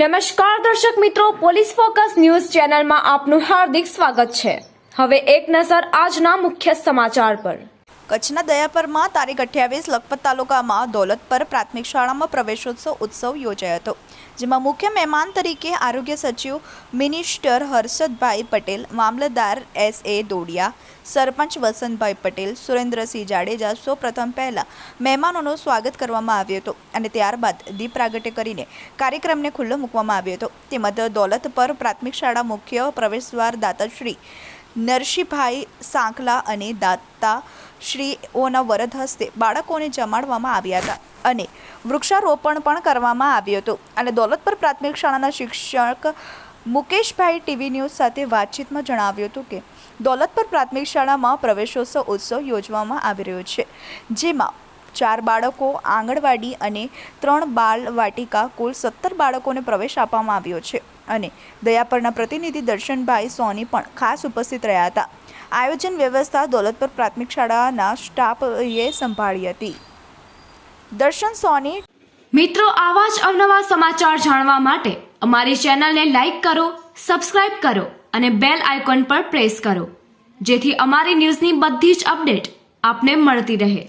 નમસ્કાર દર્શક મિત્રો, પોલીસ ફોકસ ન્યૂઝ ચેનલમાં આપનું હાર્દિક સ્વાગત છે. હવે એક નજર આજના મુખ્ય સમાચાર પર. કચ્છના દયાપરમાં તારીખ અઠ્યાવીસ લખપત તાલુકામાં દોલતપર પ્રાથમિક શાળામાં પ્રવેશોત્સવ ઉત્સવ યોજાયો હતો. જેમાં મુખ્ય મહેમાન તરીકે આરોગ્ય સચિવ મિનિસ્ટર હર્ષદભાઈ પટેલ, મામલતદાર એસ એ દોડિયા, સરપંચ વસંતભાઈ પટેલ, સુરેન્દ્રસિંહ જાડેજા સૌ પ્રથમ પહેલાં મહેમાનોનું સ્વાગત કરવામાં આવ્યું હતું અને ત્યારબાદ દીપ પ્રાગટ્ય કરીને કાર્યક્રમને ખુલ્લો મૂકવામાં આવ્યો હતો. તેમજ દોલતપર પ્રાથમિક શાળા મુખ્ય પ્રવેશદ્વાર દાતાશ્રી નરસિંહભાઈ સાંકલા અને દાતા શ્રીઓના વરદ હસ્તે બાળકોને જમાડવામાં આવ્યા હતા અને વૃક્ષારોપણ પણ કરવામાં આવ્યું હતું. અને દોલતપર પ્રાથમિક શાળાના શિક્ષક મુકેશભાઈ ટીવી ન્યૂઝ સાથે વાતચીતમાં જણાવ્યું હતું કે, દોલતપર પ્રાથમિક શાળામાં પ્રવેશોત્સવ ઉત્સવ યોજવામાં આવી રહ્યો છે, જેમાં ચાર બાળકો, આંગણવાડી અને ત્રણ બાળ વાટિકા, કુલ સત્તર બાળકોને પ્રવેશ આપવામાં આવ્યો છે. અને દયાપરના પ્રતિનિધિ દર્શનભાઈ સોની પણ ખાસ ઉપસ્થિત રહ્યા હતા. આયોજન વ્યવસ્થા દોલતપર પ્રાથમિક શાળાના સ્ટાફએ સંભાળી હતી. દર્શન સોની મિત્રો, આવા જ અવનવા સમાચાર જાણવા માટે અમારી ચેનલને લાઈક કરો, સબસ્ક્રાઇબ કરો અને બેલ આઇકોન પર પ્રેસ કરો, જેથી અમારી ન્યૂઝની બધી જ અપડેટ આપને મળતી રહે.